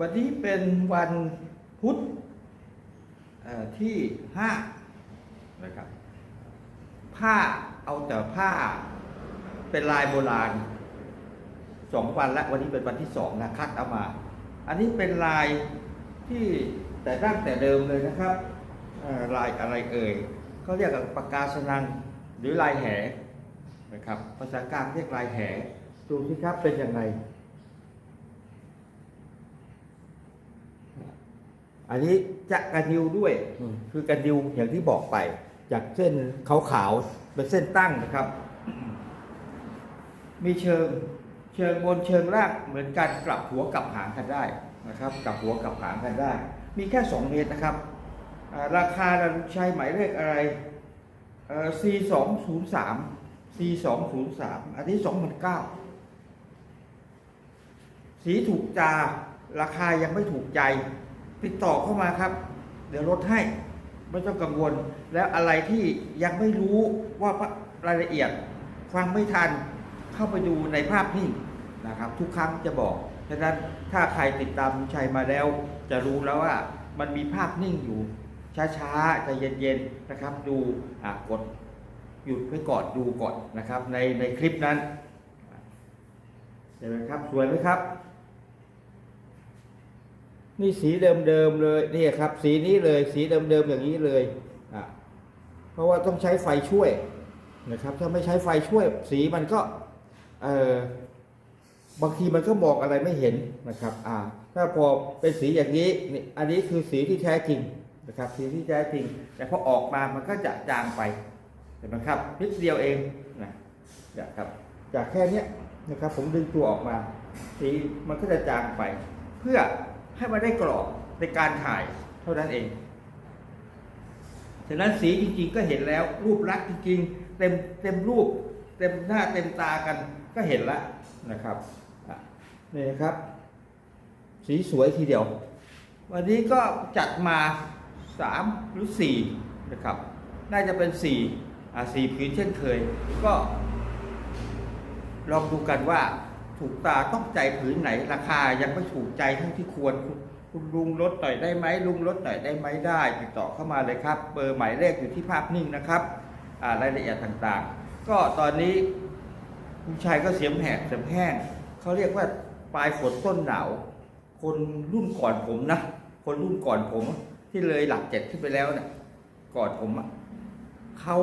วันนี้เป็นวันพุธที่ห้านะครับ ผ้าเอาแต่ผ้าเป็นลายโบราณสองวันแล้ววันนี้เป็นวันที่สองนะคัดเอามา อันนี้เป็นลายที่แต่ดั้งแต่เดิมเลยนะครับลายอะไรเอ่ยเขาเรียกปากกาสนังหรือลายแหนะครับภาษากลางเรียกลายแหดูสิครับเป็นยังไง อันนี้จะกระดิวด้วยอืมคือกระดิวอย่างที่บอกไป จากเส้นขาวๆเป็นเส้นตั้งนะครับ มีเชิงเชิงบนเชิงล่างเหมือนกันกลับหัวกลับหางกันได้นะครับกลับหัวกลับหางกันได้ มีแค่ 2 เมตรนะครับอ่าราคาเราใช้หมายเลขอะไรเอ่อ C 2 0 3 C 2 0 3 อันนี้2,009สีถูกจาราคายังไม่ถูกใจ ติดต่อเข้ามาครับ เดี๋ยวลดให้ไม่ต้องกังวล แล้วอะไรที่ยังไม่รู้ว่ารายละเอียดฟังไม่ทันเข้าไปดูในภาพนิ่งนะครับ ทุกครั้งจะบอกฉะนั้นถ้าใครติดตามลุงชัยมาแล้ว จะรู้แล้วว่ามันมีภาพนิ่งอยู่ ช้าๆใจเย็นๆนะครับ ดูกดหยุดไว้ก่อนดูก่อนนะครับ ในในคลิปนั้นเห็นไหมครับสวยไหมครับ นี่สีเดิมๆเลยนี่ครับ สีนี้เลย สีเดิมๆอย่างนี้เลยอะเพราะว่าต้องใช้ไฟช่วยนะครับ ถ้าไม่ใช้ไฟช่วย สีมันก็เออบางทีมันก็มองอะไรไม่เห็นนะครับ อ่า ถ้าพอเป็นสีอย่างนี้นี่อันนี้คือสีที่แท้จริงนะครับ สีที่แท้จริง แต่พอออกมามันก็จะจางไปเห็นไหมครับนิดเดียวเองนะนะครับ จากแค่เนี้ยนะครับ ผมดึงตัวออกมา สีมันก็จะจางไป เพื่อ ให้มันได้กรอบในการถ่ายเท่านั้นเองฉะนั้นสีจริงๆก็เห็นแล้ว รูปลักษณ์จริงๆเต็มเต็มรูป เต็มหน้าเต็มตากันก็เห็นแล้วนะครับนี่นะครับ สีสวยทีเดียว วันนี้ก็จัดมาสามหรือสี่นะครับ น่าจะเป็นสี่อ่าสี่ผืนเช่นเคย ก็ลองดูกันว่า ถูกตาต้องใจผืนไหนราคายังไม่ถูกใจเท่าที่ควรคุณลุงลดหน่อยได้ไหมลุงลดหน่อยได้ไหมได้ติดต่อเข้ามาเลยครับ เบอร์หมายเลขอยู่ที่ภาพนิ่งนะครับรายละเอียดต่างๆ ก็ตอนนี้คุณชายก็เสียมแหกเสียมแห้งเขาเรียกว่าปลายฝนต้นหนาวคนรุ่นก่อนผมนะคนรุ่นก่อนผมที่เลยหลักเจ็ดขึ้นไปแล้วเนี่ยก่อนผมอะเขา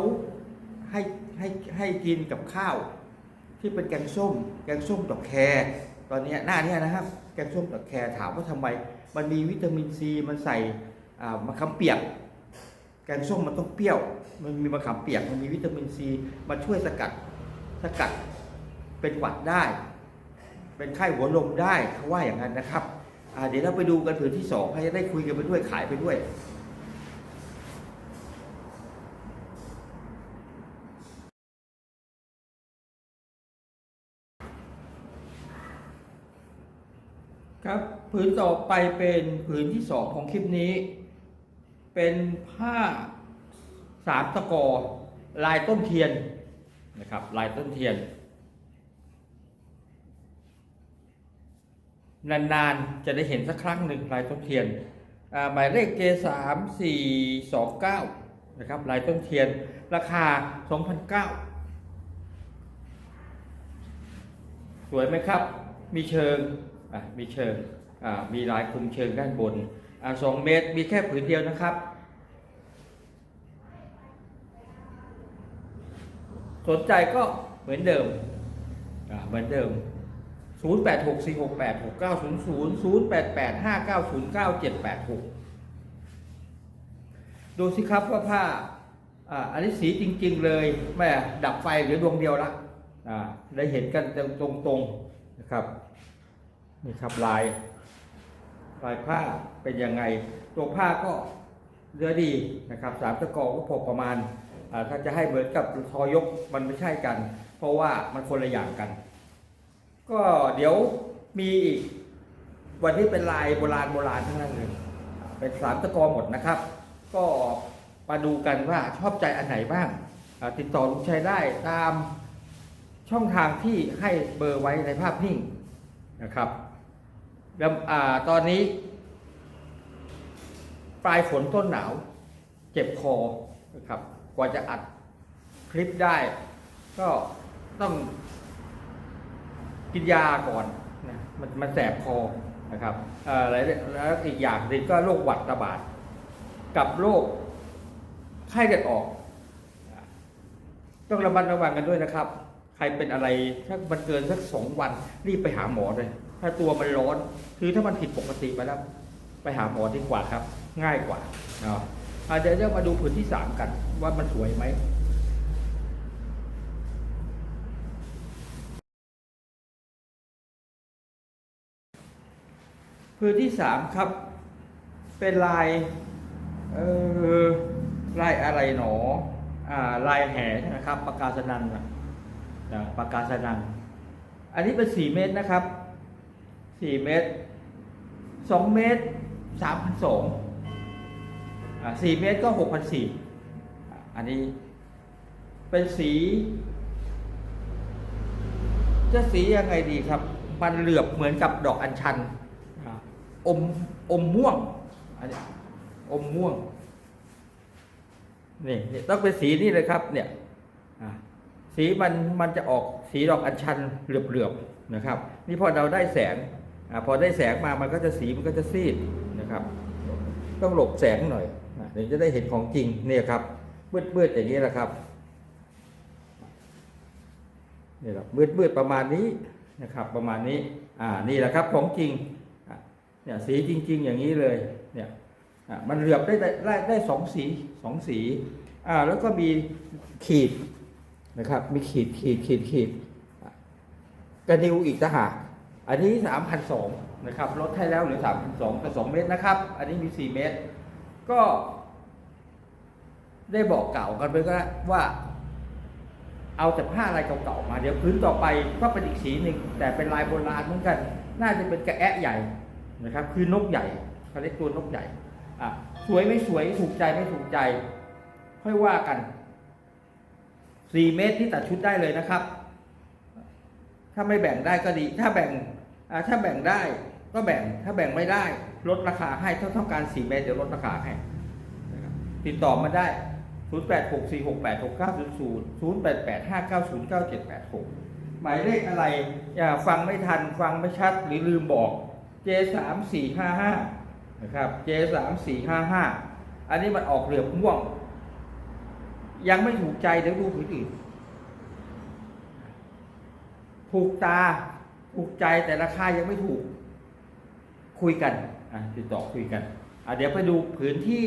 ให้ให้ให้กินกับข้าว ที่เป็นแกงส้ม แกงส้มดอกแครตอนนี้หน้าเนี้ยนะครับ แกงส้มดอกแครถามว่าทำไม มันมีวิตามินซีมันใส่มะขามเปียก แกงส้มมันต้องเปรี้ยว มันมีมะขามเปียก มันมีวิตามินซีมาช่วยสกัดสกัดเป็นหวัดได้ เป็นไข้หัวลมได้เขาว่าอย่างนั้นนะครับเดี๋ยวเราไปดูกันผืนที่สองให้ได้คุยกันไปด้วยขายไปด้วย ครับผืนต่อไปเป็นผืนที่สองของคลิปนี้ เป็นผ้าสามตะกอลายต้นเทียนนะครับ ลายต้นเทียน นานๆ จะได้เห็นสักครั้งหนึ่งลายต้นเทียนหมายเลข J 3 4 2 9 นะครับลายต้นเทียนราคา 2,009สวยไหมครับ มีเชิง มีเชิงมีลายคุมเชิงด้านบนอสองเมตรมีแค่ผืนเดียวนะครับ สนใจก็เหมือนเดิมเหมือนเดิม 0 8 6 4 6 8 6 9 0 0 0 8 8 5 9 0 9 7 8 6 ดูสิครับว่าผ้าอันนี้สีจริง ๆ เลยแม่ดับไฟเหลือดวงเดียวละอ่าได้เห็นกันตรงๆนะครับ นี่ครับลาย ลายผ้าเป็นยังไง ตัวผ้าก็เรือดีนะครับสามตะกอก็พอประมาณถ้าจะให้เหมือนกับทอยกมันไม่ใช่กัน เพราะว่ามันคนละอย่างกัน ก็เดี๋ยวมีอีกวันนี้เป็นลายโบราณโบราณทั้งนั้นเลยเป็นสามตะกอหมดนะครับ ก็มาดูกันว่าชอบใจอันไหนบ้างติดต่อลุงชัยได้ตามช่องทางที่ให้เบอร์ไว้ในภาพนิ่งนะครับ แล้วอ่าตอนนี้ ปลายฝนต้นหนาว เจ็บคอนะครับ กว่าจะอัดคลิปได้ ก็ต้องกินยาก่อนนะมันมันแสบคอนะครับอ่อแล้วแล้วอีกอย่างหนึ่งก็โรคหวัดระบาด กับโรคไข้เลือดออก ต้องระมัดระวังกันด้วยนะครับ ใครเป็นอะไรถ้ามันเกินสักสองวันรีบไปหาหมอเลย ถ้าตัวมันร้อน คือถ้ามันผิดปกติไปแล้ว ไปหาหมอดีกว่าครับ ง่ายกว่าเนาะอะเดี๋ยวจะมาดูผืนที่สามกันว่ามันสวยไหมพื้นที่สามครับ เป็นลายเออลายอะไรหนออ่าลายแห่นะครับปากกาสนันนะนะปากกาสนันอันนี้เป็นสี่เมตรนะครับ สี่เมตรสองเมตรสามพันสองอ่าสี่เมตรก็หกพันสี่อันนี้เป็นสี จะสียังไงดีครับ มันเหลือบเหมือนกับดอกอัญชันอ่าอมอมม่วงอันนี้อมม่วงนี่นี่ต้องเป็นสีนี่เลยครับ เนี่ยอ่าสีมันมันจะออกสีดอกอัญชันเหลือบๆนะครับ นี่พอเราได้แสง อพอได้แสงมามันก็จะสีมันก็จะซีดนะครับ ต้องหลบแสงหน่อยถึงจะได้เห็นของจริงเนี่ยครับมืดๆอย่างนี้แหละครับนี่แหละมืดๆประมาณนี้นะครับ ประมาณนี้ อ่านี่แหละครับของจริงเนี่ยสีจริง ๆ อย่างนี้เลยเนี่ยอะมันเหลือบได้ได้ได้สองสีสองสีอ่าแล้วก็มีขีดนะครับ มีขีดขีดขีดขีดกระดิวอีกต่างหาก อันนี้สามพันะครับลดให้แล้วเหลือสามพันสองกับสองเมตรนะครับ อันนี้มีสี่เมตร ก็ ได้บอกเก่ากันไปก็ว่า เอาแต่ผ้าลายเก่าๆมา เดี๋ยวพื้นต่อไปก็เป็นอีกสีหนึ่งแต่เป็นลายโบราณเหมือนกัน น่าจะเป็นกระแอะใหญ่นะครับ คือนกใหญ่เขาเรียกตัวนกใหญ่อะสวยไม่สวยถูกใจไม่ถูกใจ ค่อยว่ากันสี่เมตรที่ตัดชุดได้เลยนะครับ ถ้าไม่แบ่งได้ก็ดี ถ้าแบ่งถ้าแบ่งได้ก็แบ่ง ถ้าแบ่งไม่ได้ ลดราคาให้เท่าเท่ากันสี่เมตรเดี๋ยวลดราคาให้ติดต่อมาได้ 0 8 6 4 6 8 6 9 0 0 0 8 8 5 9 0 9 7 8 6 หมายเลขอะไรอย่าฟังไม่ทันฟังไม่ชัดหรือลืมบอก J 3 4 5 5 นะครับ J สามสี่ห้าห้าอันนี้มันออกเหลือบม่วง ยังไม่ถูกใจเดี๋ยวดูผืนอื่น ถูกตา ถูกใจแต่ราคายังไม่ถูก คุยกันอะติดต่อคุยกันอะเดี๋ยวไปดูผืนที่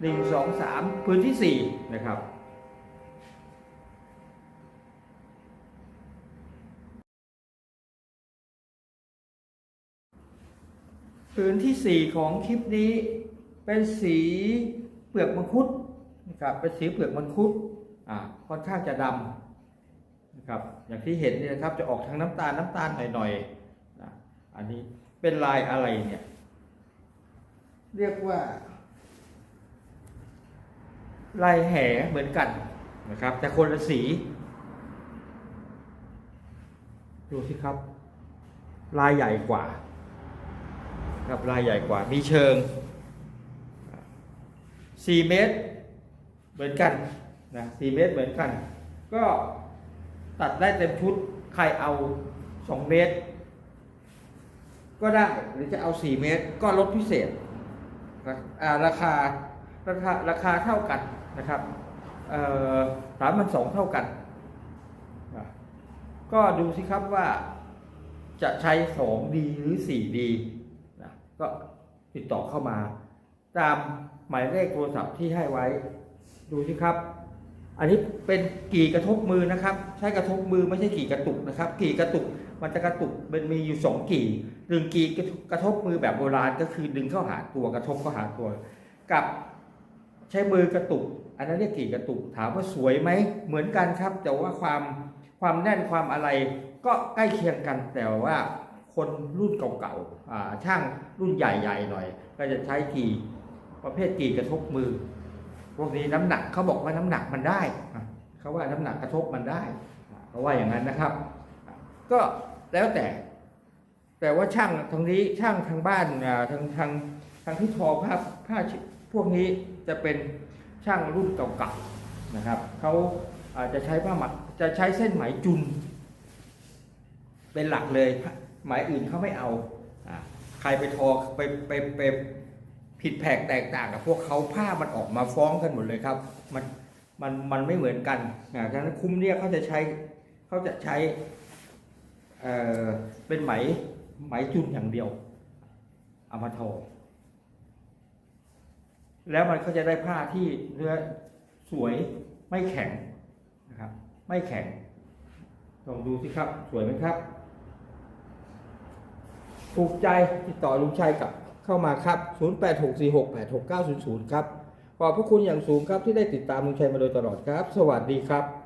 หนึ่งสองสามผืนที่สี่นะครับผืนที่สี่ของคลิปนี้เป็นสีเปลือกมังคุดนะครับเป็นสีเปลือกมังคุดอ่าค่อนข้างจะดำ ครับอย่างที่เห็นนี่นะครับจะออกทางน้ำตาลน้ำตาลหน่อยๆนะอันนี้เป็นลายอะไรเนี่ย เรียกว่า ลายแห่เหมือนกันนะครับ แต่คนละสีดูสิครับ ลายใหญ่กว่าครับลายใหญ่กว่ามีเชิง 4 เมตร เหมือนกันนะ4เมตรเหมือนกัน ก็ ตัดได้เต็มชุด ใครเอา 2 เมตร ก็ได้หรือจะเอา 4 เมตร ก็ลดพิเศษราคาราคาราคาเท่ากันนะครับสามพันสองเท่ากัน ก็ดูสิครับว่าจะใช้ 2D หรือ 4D นะก็ติดต่อเข้ามา ตามหมายเลขโทรศัพท์ที่ให้ไว้ ดูสิครับ อันนี้เป็นกี่กระทบมือนะครับ ใช้กระทบมือไม่ใช่กี่กระตุกนะครับ กี่กระตุกมันจะกระตุกมันมีอยู่สองกี่หนึ่งกี่กระทบมือแบบโบราณก็คือดึงเข้าหาตัวกระทบเข้าหาตัว กับใช้มือกระตุก อันนั้นเรียกกี่กระตุกถามว่าสวยไหมเหมือนกันครับ แต่ว่าความความแน่นความอะไรก็ใกล้เคียงกันแต่ว่าคนรุ่นเก่าๆช่างรุ่นใหญ่ๆหน่อย ก็จะใช้กี่ประเภทกี่กระทบมือ พวกนี้น้ำหนักเขาบอกว่าน้ำหนักมันได้เขาว่าน้ำหนักกระทบมันได้เขาว่าอย่างนั้นนะครับ ก็แล้วแต่ แต่ว่าช่างทางนี้ช่างทางบ้านทางทางทางที่ทอผ้าผ้าพวกนี้จะเป็นช่างรุ่นเก่าๆนะครับเขาอาจจะใช้ผ้าหมจะใช้เส้นไหมจุน เป็นหลักเลยไหมอื่นเขาไม่เอาอ่าใครไปทอไปไปไป ผิดแผกแตกต่างกับพวกเขาผ้ามันออกมาฟ้องกันหมดเลยครับ มันมันมันไม่เหมือนกันนะดังนั้นคุ้มเนี่ยเขาจะใช้เขาจะใช้เอ่อเป็นไหมไหมจุนอย่างเดียวเอามาทอแล้วมันก็จะได้ผ้าที่เนื้อสวยไม่แข็งนะครับ ไม่แข็งลองดูสิครับ สวยไหมครับ ถูกใจติดต่อลุงชัยกับ เข้ามาครับ 0864686900 ครับ ขอบพระคุณอย่างสูงครับที่ได้ติดตามลุงชัยมาโดยตลอดครับ สวัสดีครับ